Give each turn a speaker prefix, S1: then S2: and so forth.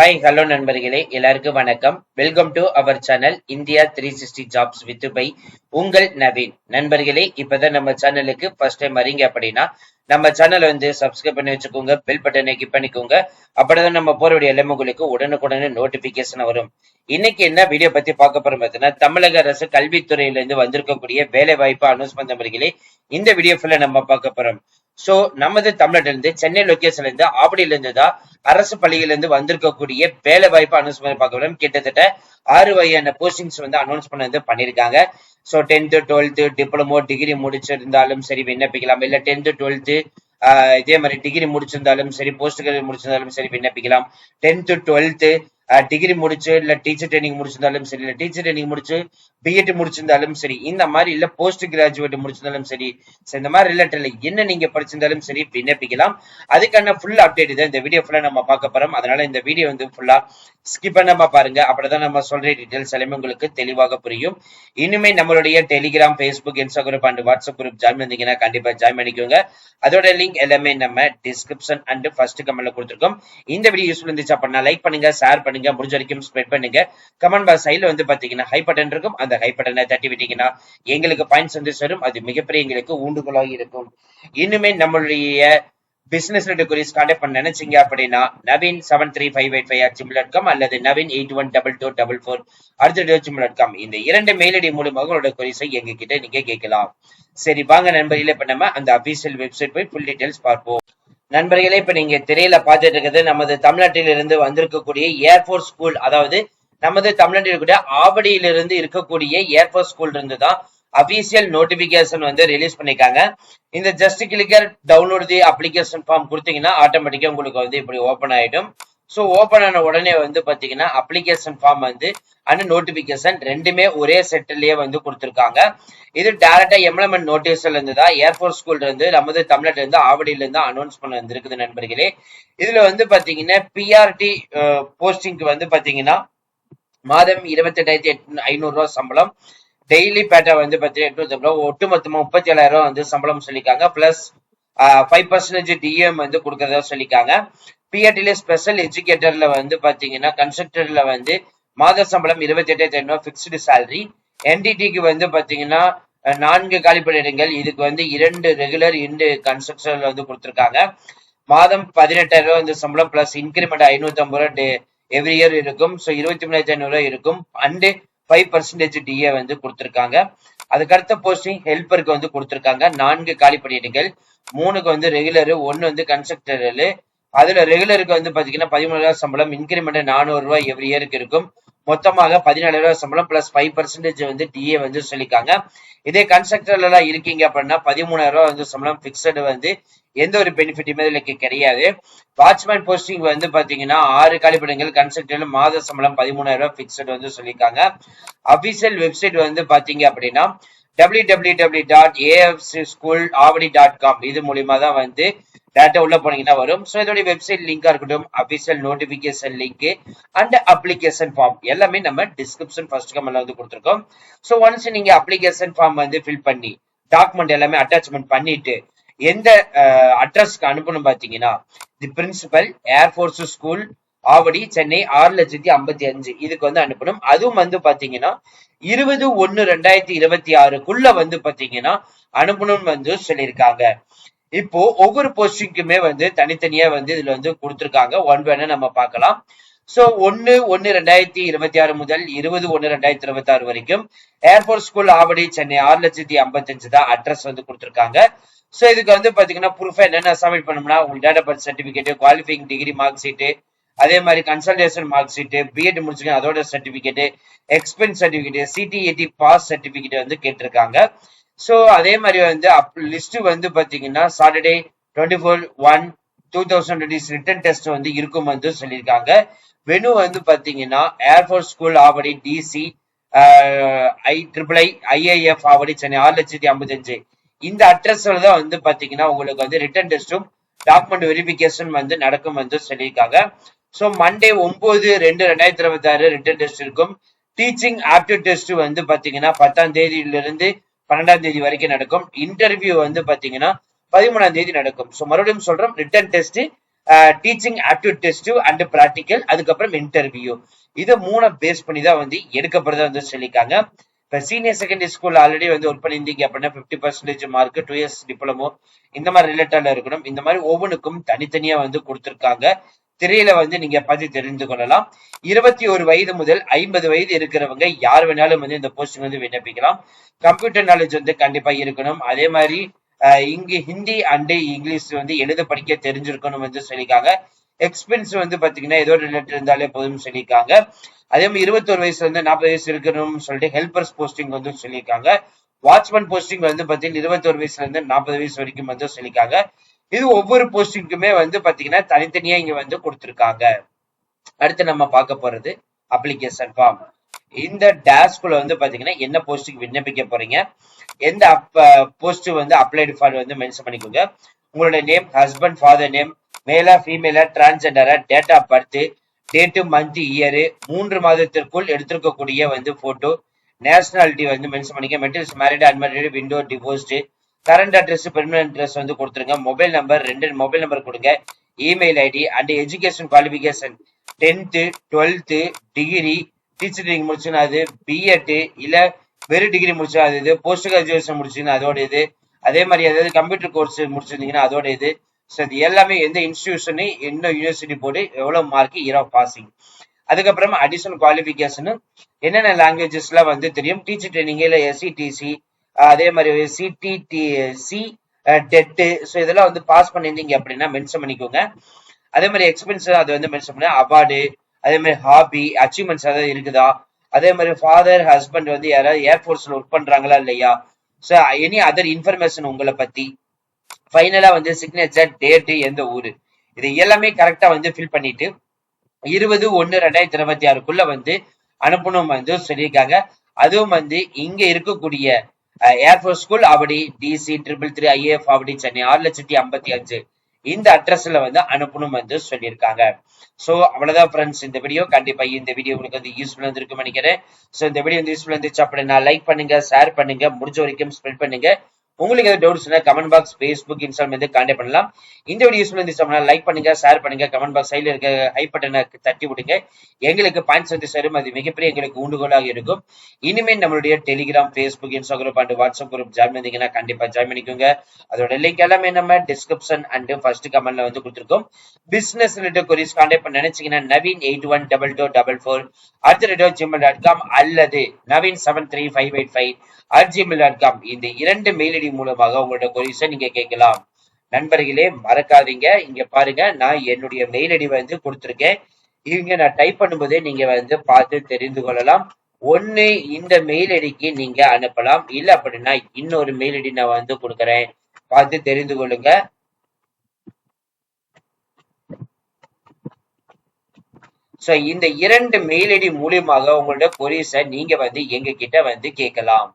S1: Hi hello நண்பர்களே. எல்லாருக்கும் வணக்கம். Welcome to our channel India three sixty jobs with by உங்கள் நவீன். நண்பர்களே இப்பதான் நம்ம சேனலுக்கு ஃபர்ஸ்ட் டைம் வரீங்க அப்படின்னா நம்ம சேனலை வந்து சப்ஸ்கிரைப் பண்ணி வச்சுக்கோங்க பெல் பட்டனை கிளிக் பண்ணிக்கோங்க. அப்படிதான் நம்ம போற வீடியோ எல்லாமே உங்களுக்கு உடனுக்குடனே நோட்டிபிகேஷன் வரும். இன்னைக்கு என்ன வீடியோ பத்தி பார்க்க போறோம் பார்த்தீங்கன்னா தமிழக அரசு கல்வித்துறையில இருந்து வந்திருக்கக்கூடிய வேலை வாய்ப்பு அனுஸ்பந்த நண்பர்களே இந்த வீடியோ ஃபுல்லா நம்ம பார்க்க போறோம். சோ நமது தமிழ்நாட்டில இருந்து சென்னை லொகேஷன்ல இருந்து ஆவடியில இருந்து தான் அரசு பள்ளியில இருந்து வந்திருக்கக்கூடிய வேலை வாய்ப்பு அனௌன்ஸ்மெண்ட் பார்க்க கிட்டத்தட்ட ஆறு வகையான போஸ்டிங்ஸ் வந்து அனௌன்ஸ் பண்ண வந்து பண்ணிருக்காங்க so tenth twelfth diploma degree முடிச்சிருந்தாலும் சரி விண்ணப்பிக்கலாம். இல்ல டென்த்து டுவெல்த்து இதே மாதிரி டிகிரி முடிச்சிருந்தாலும் சரி போஸ்ட் கிராஜுவேட் முடிச்சிருந்தாலும் சரி விண்ணப்பிக்கலாம். டென்த்து டுவெல்த்து டிகிரி முடிச்சு இல்ல டீச்சர் ட்ரைனிங் முடிச்சிருந்தாலும் சரி இல்ல டீச்சர் ட்ரைனிங் முடிச்சு பிஎட் முடிச்சிருந்தாலும் சரி இந்த மாதிரி இல்ல போஸ்ட் கிராஜுவேட் முடிச்சிருந்தாலும் சரி இந்த மாதிரி ரிலேட்டட்ல என்ன நீங்க படிச்சிருந்தாலும் சரி விண்ணப்பிக்கலாம். அதுக்கான ஃபுல் அப்டேட் தான் இந்த வீடியோ ஃபுல்லா நம்ம பார்க்க போறோம். அதனால இந்த வீடியோ வந்து ஃபுல்லா ஸ்கிப் பண்ணாம பாருங்க. அப்படிதான் நம்ம சொல்ற டீட்டெயில்ஸ் எல்லாமே உங்களுக்கு தெளிவாக புரியும். இனிமே நம்மளுடைய Telegram Facebook Instagram and WhatsApp group join பண்ணீங்கன்னா கண்டிப்பா ஜாயின் பண்ணிக்கோங்க. அதோட லிங்க் எல்லாமே நம்ம டிஸ்கிரிப்ஷன் அண்ட் ஃபர்ஸ்ட் கமெண்ட்ல கொடுத்துருக்கோம். இந்த வீடியோ யூஸ்ஃபுல் இருந்துச்சு அப்படின்னா லைக் பண்ணுங்க ஷேர் பண்ணுங்க முடிஞ்ச வரைக்கும் ஸ்ப்ரெட் பண்ணுங்க. கமெண்ட் பாக்ஸ் சைடுல வந்து பாத்தீங்கன்னா ஹை பட்டன் இருக்கும். அந்த ஹை பட்டனை தட்டி விட்டீங்கன்னா எங்களுக்கு பாயிண்ட்ஸ் வந்து சேரும். அது மிகப்பெரிய எங்களுக்கு ஊண்டுகோலாக இருக்கும். இன்னுமே நம்மளுடைய பிசினஸ் குரீஸ் கான்டாக்ட் பண்ண நினைச்சீங்க அப்படின்னா Naveen seven three five eight five gym dot com அல்லது Naveen eight one double two double four அடுத்த ஜிம் டாட் காம் இந்த இரண்டு மெயில் ஐடி மூலமாக உங்களோட குரீஸை எங்ககிட்ட நீங்க கேட்கலாம். சரி வாங்க நண்பர்களே இப்ப நம்ம அந்த அபிஷியல் வெப்சைட் போய் ஃபுல் டீடைல்ஸ் பார்ப்போம். நண்பர்களே இப்ப நீங்க திரையில பார்த்துட்டு இருக்கிறது நமது தமிழ்நாட்டிலிருந்து வந்திருக்கக்கூடிய ஏர்போர்ஸ் ஸ்கூல் அதாவது நமது தமிழ்நாட்டில் இருக்கக்கூடிய ஆவடியிலிருந்து இருக்கக்கூடிய ஏர்போர்ஸ் ஸ்கூல் இருந்து தான் அபிஷியல் நோட்டிபிகேஷன் வந்து ரிலீஸ் பண்ணிருக்காங்க இந்த just clicker download the application form கொடுத்தீங்கன்னா ஆட்டோமேட்டிக்கா உங்களுக்கு வந்து இப்படி ஓப்பன் ஆயிடும். ஸோ ஓப்பன் ஆன உடனே வந்து பாத்தீங்கன்னா அப்ளிகேஷன் ஃபார்ம் வந்து அண்ட் நோட்டிபிகேஷன் ரெண்டுமே ஒரே செட்டிலேயே வந்து கொடுத்துருக்காங்க. இது டேரக்டா எம்ப்ளாய்மெண்ட் நோட்டீஸ்ல இருந்து தான் ஏர்ஃபோர்ஸ் ஸ்கூல்ல இருந்து நமது தமிழ்நாட்டுல இருந்து ஆவடியில இருந்து அனௌன்ஸ் பண்ண வந்திருக்குது நண்பர்களே. இதுல வந்து பாத்தீங்கன்னா பிஆர்டி போஸ்டிங்க்கு வந்து பாத்தீங்கன்னா மாதம் இருபத்தி எட்டாயிரத்தி ஐநூறு ரூபா சம்பளம். டெய்லி பேட்டா வந்து பார்த்தீங்கன்னா எட்நூறு சம்பளம் ஒட்டுமொத்தமா முப்பத்தி ஏழாயிரம் வந்து சம்பளம் சொல்லியிருக்காங்க. பிளஸ் ஃபைவ் பர்சன்டேஜ் டிஎம் வந்து கொடுக்கறதா சொல்லியிருக்காங்க. பிஆர்டில ஸ்பெஷல் எஜுகேட்டர்ல வந்து பாத்தீங்கன்னா கன்ஸ்ட்ரக்டர்ல வந்து மாத சம்பளம் இருபத்தி எட்டாயிரத்தி ஐநூறு ஃபிக்ஸ்டு சேலரி என்டிடிக்கு வந்து பாத்தீங்கன்னா நான்கு காலிப்பணியிடங்கள் இதுக்கு வந்து இரண்டு ரெகுலர் இரண்டு கன்ஸ்ட்ரக்ஷன்ல வந்து கொடுத்துருக்காங்க. மாதம் பதினெட்டாயிரம் ரூபாய் வந்து சம்பளம் பிளஸ் இன்கிரிமெண்ட் ஐநூத்தி ஐம்பது ரூபாய் எவ்ரி இயர் இருக்கும். ஸோ இருபத்தி மூணாயிரத்தி ஐநூறு ரூபாய் இருக்கும். அண்டு ஃபைவ் பர்சன்டேஜ் டிஏ வந்து கொடுத்துருக்காங்க. அதுக்கடுத்த போஸ்டிங் ஹெல்ப்பருக்கு வந்து கொடுத்துருக்காங்க. நான்கு காலி பணியிடங்கள். மூணுக்கு வந்து ரெகுலரு ஒன்னு வந்து கன்ஸ்ட்ரக்டரு அதுல ரெகுலருக்கு வந்து பாத்தீங்கன்னா பதிமூணாயிரம் சம்பளம் இன்கிரிமெண்ட் நானூறு ரூபாய் எவ்ரி இயருக்கு இருக்கும். மொத்தமாக பதினாலு ரூபாய் சம்பளம் பிளஸ் ஃபைவ் பர்சன்டேஜ் வந்து டிஏ வந்து சொல்லிக்காங்க இதே கன்ஸ்ட்ரக்டர்ல எல்லாம் இருக்கீங்க அப்படின்னா பதிமூணாயிரம் ரூபாய் வந்து சம்பளம் பிக்சடு வந்து எந்த ஒரு பெனிஃபிட்டுமே இதுலக்கு கிடையாது. வாட்ச்மேன் போஸ்டிங் வந்து பாத்தீங்கன்னா ஆறு காலிப்படங்கள் கன்ஸ்ட்ரக்டர்ல மாத சம்பளம் பதிமூணாயிரம் ரூபாய் பிக்சடு வந்து சொல்லியிருக்காங்க. அபிஷியல் வெப்சைட் வந்து பாத்தீங்க அப்படின்னா W W W dot AFC school Avadi dot com இது மூலியமா தான் வந்து டேட்டா உள்ள போனீங்கன்னா வரும். ஸோ இதோட வெப்சைட் லிங்கா இருக்கட்டும் official notification link and application form எல்லாமே நம்ம டிஸ்கிரிப்ஷன் ஃபர்ஸ்ட் கமெண்ட்ல வந்து கொடுத்துருக்கோம். ஸோ ஒன்ஸ் நீங்க அப்ளிகேஷன் ஃபார்ம் வந்து ஃபில் பண்ணி டாக்குமெண்ட் எல்லாமே அட்டாச்மெண்ட் பண்ணிட்டு எந்த அட்ரஸ்க்கு அனுப்பணும் பாத்தீங்கன்னா the principal Air Force school Avadi Chennai ஆறு லட்சத்தி ஐம்பத்தி அஞ்சு. இதுக்கு வந்து அனுப்பணும். அதுவும் வந்து பாத்தீங்கன்னா இருபது ஒன்னு ரெண்டாயிரத்தி இருபத்தி ஆறுக்குள்ள வந்து பாத்தீங்கன்னா அனுப்பணும்னு வந்து சொல்லியிருக்காங்க. இப்போ ஒவ்வொரு போஸ்டிங்குமே வந்து தனித்தனியா வந்து இதுல வந்து கொடுத்துருக்காங்க. ஒன் வேணா நம்ம பார்க்கலாம். சோ ஒன்னு ஒன்னு ரெண்டாயிரத்தி இருபத்தி ஆறு முதல் இருபது ஒன்னு ரெண்டாயிரத்தி இருபத்தி ஆறு வரைக்கும் ஏர்போர்ட் ஸ்கூல் ஆவடி சென்னை ஆறு லட்சத்தி ஐம்பத்தி அஞ்சு தான் அட்ரஸ் வந்து கொடுத்துருக்காங்க. சோ இதுக்கு வந்து பாத்தீங்கன்னா ப்ரூஃபா என்னென்ன சப்மிட் பண்ணோம்னா உங்களுக்கு data birth certificate qualifying degree mark sheet அதே மாதிரி கன்சல்டேஷன் மார்க் ஷீட்டு பிஎட் முடிச்சிருக்கேன் அதோட certificate expense certificate CTET pass certificate வந்து கேட்டிருக்காங்க. ஸோ அதே மாதிரி வந்து அப் லிஸ்ட் வந்து பார்த்தீங்கன்னா Saturday twenty four one two thousand twenty written test வந்து இருக்கும் வந்து சொல்லியிருக்காங்க. வெனு வந்து பார்த்தீங்கன்னா air force school Avadi DC I triple I IAF Avadi Chennai ஆறு லட்சத்தி ஐம்பத்தஞ்சு. இந்த அட்ரஸ்ல தான் வந்து பார்த்தீங்கன்னா உங்களுக்கு வந்து ரிட்டன் டெஸ்ட்டும் டாக்குமெண்ட் வெரிஃபிகேஷன் வந்து நடக்கும் வந்து சொல்லியிருக்காங்க. ஸோ மண்டே ஒன்பது ரெண்டு ரெண்டாயிரத்தி இருபத்தி ஆறு ரிட்டன் டெஸ்ட் இருக்கும். டீச்சிங் ஆப்டியூட் டெஸ்ட் வந்து பார்த்தீங்கன்னா பத்தாம் தேதியிலிருந்து பன்னெண்டாம் தேதி வரைக்கும் நடக்கும். இன்டர்வியூ வந்து பாத்தீங்கன்னா பதிமூணாம் தேதி நடக்கும். ஸோ மறுபடியும் சொல்றோம் written test teaching aptitude test and practical அதுக்கப்புறம் இன்டர்வியூ இதை மூணை பேஸ் பண்ணி தான் வந்து எடுக்கப்படுறதா வந்து சொல்லியிருக்காங்க. இப்போ சீனியர் செகண்டரி ஸ்கூல் ஆல்ரெடி வந்து ஒர்க் பண்ணியிருந்தீங்க அப்படின்னா fifty percentage mark two years diploma இந்த மாதிரி ரிலேட்டடாக இருக்கணும். இந்த மாதிரி ஒவ்வொன்றுக்கும் தனித்தனியா வந்து கொடுத்துருக்காங்க. திரையில வந்து நீங்க பார்த்து தெரிந்து கொள்ளலாம். இருபத்தி ஒரு வயது முதல் ஐம்பது வயது இருக்கிறவங்க யார் வேணாலும் வந்து இந்த போஸ்டிங் வந்து விண்ணப்பிக்கலாம். கம்ப்யூட்டர் நாலேஜ் வந்து கண்டிப்பா இருக்கணும். அதே மாதிரி இங்கு ஹிந்தி அண்டு இங்கிலீஷ் வந்து எழுத படிக்க தெரிஞ்சிருக்கணும் வந்து சொல்லியிருக்காங்க. எக்ஸ்பென்ஸ் வந்து பாத்தீங்கன்னா ஏதோ ரிலேட்டட் இருந்தாலே போதும் சொல்லியிருக்காங்க. அதே மாதிரி இருபத்தொரு வயசுல இருந்து நாற்பது வயசு இருக்கணும்னு சொல்லிட்டு ஹெல்பர்ஸ் போஸ்டிங் வந்து சொல்லியிருக்காங்க. வாட்ச்மேன் போஸ்டிங் வந்து பாத்தீங்கன்னா இருபத்தொரு வயசுல இருந்து நாற்பது வயசு வரைக்கும் வந்து சொல்லியிருக்காங்க. இது ஒவ்வொரு போஸ்டிங்க்குமே வந்து பாத்தீங்கன்னா தனித்தனியா இங்க வந்து கொடுத்துருக்காங்க. அடுத்து நம்ம பார்க்க போறது அப்ளிகேஷன் ஃபார்ம் இந்த டேஷ்குள்ள வந்து பாத்தீங்கன்னா என்ன போஸ்டிங் விண்ணப்பிக்க போறீங்க? எந்த போஸ்ட் வந்து அப்ளைடு ஃபார் வந்து மென்ஷன் பண்ணிக்கோங்க. உங்களோட நேம் ஹஸ்பண்ட் ஃபாதர் நேம் மேலா ஃபீமேலா டிரான்ஸ்ஜெண்டரா date of birth date month year மூன்று மாதத்திற்குள் எடுத்திருக்கக்கூடிய வந்து போட்டோ நேஷனாலிட்டி வந்து மென்ஷன் பண்ணிக்க marital married unmarried widow divorced current address permanent address வந்து கொடுத்துருங்க. மொபைல் நம்பர் ரெண்டு மொபைல் நம்பர் கொடுங்க. Email ID and education qualification tenth twelfth degree teacher degree முடிச்சுன்னா அது பிஎட்டு இல்லை வெறும் டிகிரி முடிச்சா அது இது. போஸ்ட் கிராஜுவேஷன் முடிச்சுன்னா அதோட இது. அதே மாதிரி ஏதாவது கம்ப்யூட்டர் கோர்ஸ் முடிச்சிருந்தீங்கன்னா அதோட இது. ஸோ இது எல்லாமே எந்த இன்ஸ்டியூஷனு என்ன யூனிவர்சிட்டி போர்டு எவ்வளோ மார்க் இயர் ஆஃப் பாசிங் அதுக்கப்புறமா அடிஷனல் குவாலிஃபிகேஷனு என்னென்ன லாங்குவேஜஸ்லாம் வந்து தெரியும்? டீச்சர் ட்ரைனிங் இல்லை எஸ்சிடிசி அதே மாதிரி சிடிடி சி டெட்டு ஸோ இதெல்லாம் வந்து பாஸ் பண்ணியிருந்தீங்க அப்படின்னா மென்ஷன் பண்ணிக்கோங்க. அதே மாதிரி எக்ஸ்பென்ஸ் அது வந்து மென்ஷன் பண்ண. அவார்டு அதே மாதிரி ஹாபி அச்சீவ்மெண்ட்ஸ் ஏதாவது இருக்குதா? அதே மாதிரி ஃபாதர் ஹஸ்பண்ட் வந்து யாராவது ஏர்ஃபோர்ஸ்ல ஒர்க் பண்றாங்களா இல்லையா? ஸோ எனி அதர் இன்ஃபர்மேஷன் உங்களை பத்தி? ஃபைனலா வந்து சிக்னேச்சர் டேட்டு எந்த ஊரு? இது எல்லாமே கரெக்டா வந்து ஃபில் பண்ணிட்டு இருபது ஒன்னு ரெண்டாயிரத்தி இருபத்தி ஆறுக்குள்ள வந்து அனுப்பணும் வந்து சொல்லியிருக்காங்க. அதுவும் வந்து இங்க இருக்கக்கூடிய ஏர்ஃபோர்ஸ் ஸ்கூல் அப்படி DC triple three IAF Avadi Chennai ஆறு லட்சத்தி ஐம்பத்தி அஞ்சு. இந்த அட்ரஸ்ல வந்து அனுப்பணும் வந்து சொல்லியிருக்காங்க. சோ அவ்வளவுதான் ஃப்ரெண்ட்ஸ் இந்த வீடியோ கண்டிப்பா இந்த வீடியோ உங்களுக்கு வந்து யூஸ்ஃபுல்லா இருந்திருக்கும் நினைக்கிறேன். சோ இந்த வீடியோ வந்து யூஸ்ஃபுல்லாக இருந்துச்சு அப்படின்னா லைக் பண்ணுங்க ஷேர் பண்ணுங்க முடிஞ்ச வரைக்கும் ஸ்ப்ரெட் பண்ணுங்க. உங்களுக்கு ஏதாவது doubts comment box Facebook install வந்து கான்டாக்ட் பண்ணலாம். இந்த வீடியோ யூஸ் பண்ணி லைக் பண்ணுங்க ஷேர் பண்ணுங்க கமெண்ட் பாக்ஸ் சைடில் இருக்க ஹை பட்டனை தட்டி விடுங்க. எங்களுக்கு பாயிண்ட்ஸ் வந்து சேரும். அது மிகப்பெரிய எங்களுக்கு ஊண்டுகோலாக இருக்கும். இனிமேல் நம்மளுடைய Telegram Facebook Instagram and WhatsApp group join பண்ணீங்கன்னா கண்டிப்பா ஜாயின் பண்ணிக்கோங்க. அதோட லிங்க் எல்லாமே நம்ம டிஸ்கிரிப்ஷன் அண்ட் ஃபர்ஸ்ட் கமெண்ட்ல வந்து கொடுத்துருக்கோம். பிசினஸ் ரிலேட்டட் கொரிஸ் கான்டாக்ட் பண்ண நினைச்சீங்கன்னா Naveen eight one double two double four at radio Gmail dot com அல்லது Naveen seven three five eight five at Gmail dot com இந்த இரண்டு மெயில் ஐடி மூலமாக உங்களோட கொரிஸை நீங்க கேட்கலாம். நண்பர்களே மறக்காதீங்க. இங்க பாருங்க நான் என்னுடைய மெயில் ஐடி வந்து கொடுத்துருக்கேன். இங்க நான் டைப் பண்ணும்போதே நீங்க வந்து பார்த்து தெரிந்து கொள்ளலாம். ஒன்னு இந்த மெயில் ஐடிக்கு நீங்க அனுப்பலாம். இல்ல அப்படின்னா இன்னொரு மெயில் ஐடி நான் வந்து கொடுக்குறேன். பார்த்து தெரிந்து கொள்ளுங்க. சோ இந்த இரண்டு மெயில் ஐடி மூலியமாக உங்களோட கொரிஸை நீங்க வந்து எங்க கிட்ட வந்து கேட்கலாம்.